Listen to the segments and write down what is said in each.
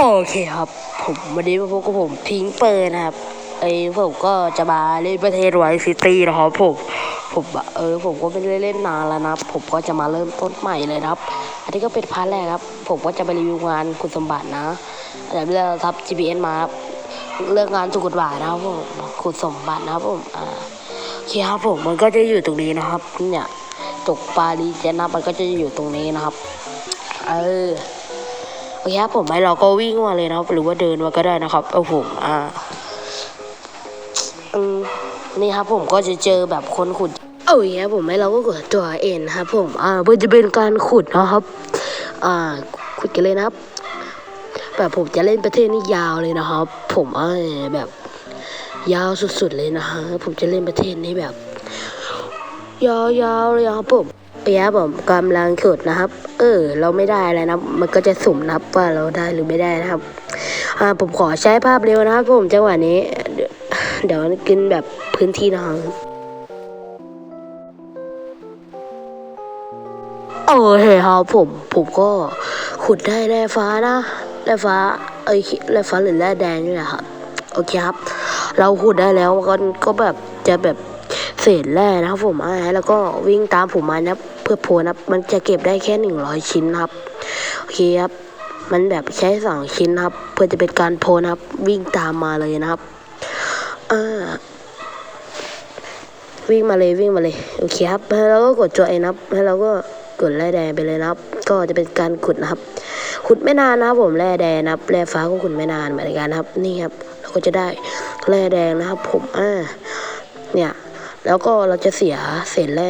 โอเคครับ ผมวันนี้มาพบกับผมพิงเปอร์นะครับไอ้ผมก็จะมาเล่นประเทศไวซิตี้นะครับผมผมเออผมก็ไม่ได้เล่นนานแล้วนะผมก็จะมาเริ่มต้นใหม่เลยครับ อันนี้ก็เป็นพาร์ทแรกครับ ผมก็จะไปรีวิวงานคุณสมบัตินะเดี๋ยวเราทับ GPS มาครับเรื่องงานถูกกฎหมายนะครับผมคุณสมบัตินะครับผมอ่าโอเคครับผมมันก็จะอยู่ตรงนี้นะครับเนี่ยตกปารีเจนะมันก็จะอยู่ตรงนี้นะครับ เออ โอเคครับผมไอ้เราก็วิ่งมาเลยนะครับหรือว่าเดินมาก็ได้นะครับเอาผมอ่าอืมนี่ครับผมก็จะเจอแบบคนขุดโอ้ยครับผมไอ้เราก็กดตัวเอ็นครับผมอ่าเพื่อจะเป็นการขุดนะครับ อ่าขุดกันเลยนะครับ แบบผมจะเล่นประเทศนี้ยาวเลยนะครับ ผมอ่าแบบยาวสุดๆเลยนะฮะผมจะเล่นประเทศนี้แบบ ยาวๆเลยครับผมเปียผมกำลังขุดนะครับ เออ เราไม่ได้อะไรนะ มันก็จะสุ่มนับว่าเราได้หรือไม่ได้นะครับ อ่าผมขอใช้ภาพเร็วนะครับผมจังหวะนี้ เดี๋ยวกินแบบพื้นที่นะครับโอเคครับผมผมก็ขุดได้แร่ฟ้านะแร่ฟ้าเอ้ยแร่ฟ้าหรือแร่แดงนี่แหละครับโอเคครับ เราขุดได้แล้วก็ก็แบบจะแบบ เศษแร่นะครับผมอ่าแล้วก็วิ่งตามผมมานะครับ เพื่อโพลนะครับ มันจะเก็บได้แค่หนึ่งร้อยชิ้นครับโอเคครับ มันแบบใช้สองชิ้นครับ เพื่อจะเป็นการโพลนะครับ วิ่งตามมาเลยนะครับอ่าวิ่งมาเลยวิ่งมาเลยโอเคครับแล้วเราก็กดจอยนะครับแล้วเราก็กดแร่แดงไปเลยนะครับ ก็จะเป็นการขุดนะครับ ขุดไม่นานนะครับผมแร่แดงนะครับแร่ฟ้าก็ขุดไม่นานเหมือนกันนะครับ นี่ครับ เราก็จะได้แร่แดงนะครับ ผมอ่าเนี่ย แล้วก็เราจะเสียเศษแร่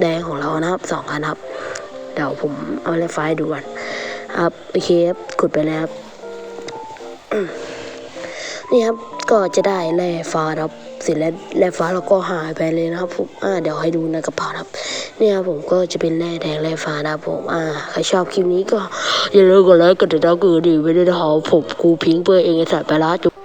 แดงของเรานะครับสองอันครับ เดี๋ยวผมเอาแร่ฟ้าให้ดูก่อนครับโอเคครับขุดไปแล้วครับนี่ครับก็จะได้แร่ฟ้าครับเสร็จแล้วแร่ฟ้าเราก็หายไปเลยนะครับผมอ่าเดี๋ยวให้ดูในกระเป๋าครับเนี่ยครับผมก็จะเป็นแร่แดงแร่ฟ้านะครับผมอ่าใครชอบคลิปนี้ก็อย่าลืมกดไลค์กดติดตามกดดิ่งไว้ด้วยนะครับผมครูพิงเพื่อเองไอสัตว์ไปละจุ